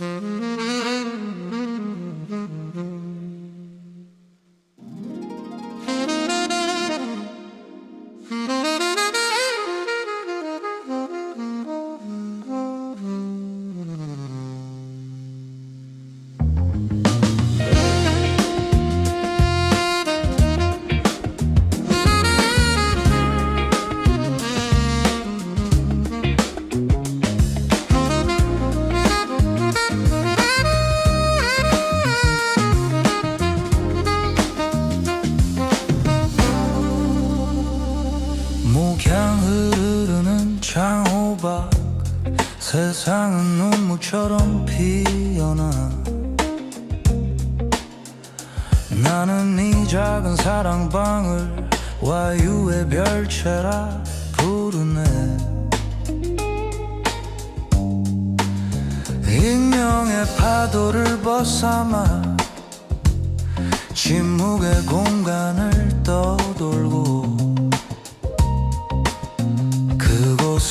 목 창호박 세상은 눈물처럼 피어나. 나는 이 작은 사랑방을 와유의 별채라 부르네. 익명의 파도를 벗삼아 침묵의 공간을 떠돌고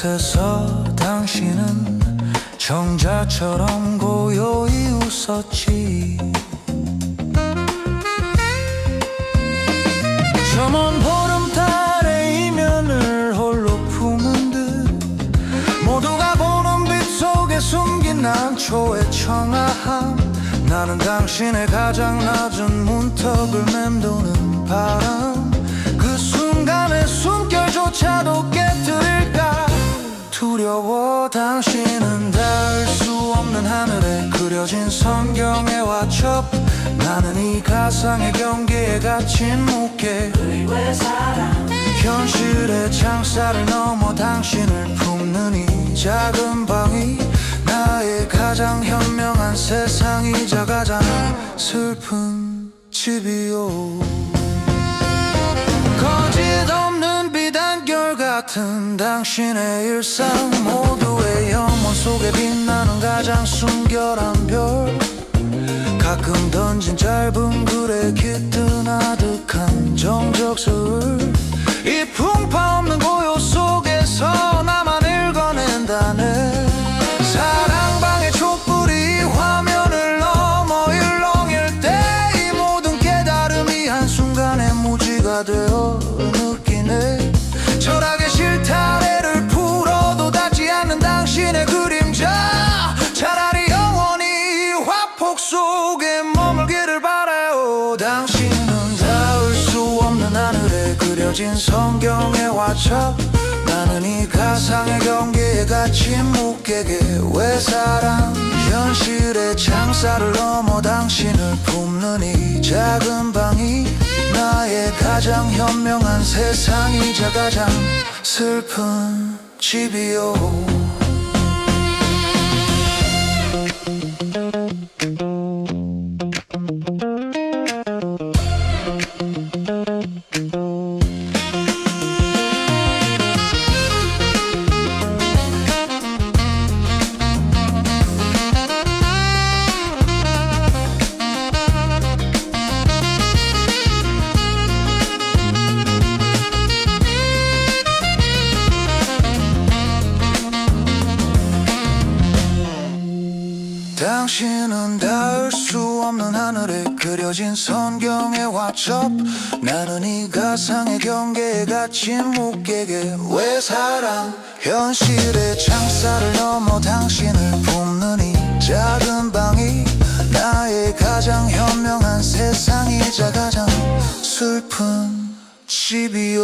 그곳에서 당신은 정자처럼 고요히 웃었지. 저먼 보름달의 이면을 홀로 품은 듯 모두가 보는 빛 속에 숨긴 난초의 청아함. 나는 당신의 가장 낮은 문턱을 맴도는 바람. 그 순간의 숨결조차도 깨뜨릴까 두려워 당신은 닿을 수 없는 하늘에 그려진 성경의 와첩. 나는 이 가상의 경계에 갇힌 무게. 현실의 창살을 넘어 당신을 품는 이 작은 방이 나의 가장 현명한 세상이자 가장 슬픈 집이요 같은 당신의 일상 모두의 영혼 속에 빛나는 가장 순결한 별. 가끔 던진 짧은 글에 깃든 아득한 정적 술. 이 풍파 없는 고요 속에서 나만 읽어낸다네. 사랑방의 촛불이 화면을 넘어 일렁일 때 이 모든 깨달음이 한순간에 무지가 되어 그려진 성경의 화첩 나는 이 가상의 경계에 갇힌 무게게 왜 사랑? 현실의 창살을 넘어 당신을 품는 이 작은 방이 나의 가장 현명한 세상이자 가장 슬픈 집이요 당신은 닿을 수 없는 하늘에 그려진 성경의 화첩 나는 이 가상의 경계에 갇힌 무게게 왜 사랑? 현실의 창살을 넘어 당신을 품는 이 작은 방이 나의 가장 현명한 세상이자 가장 슬픈 집이요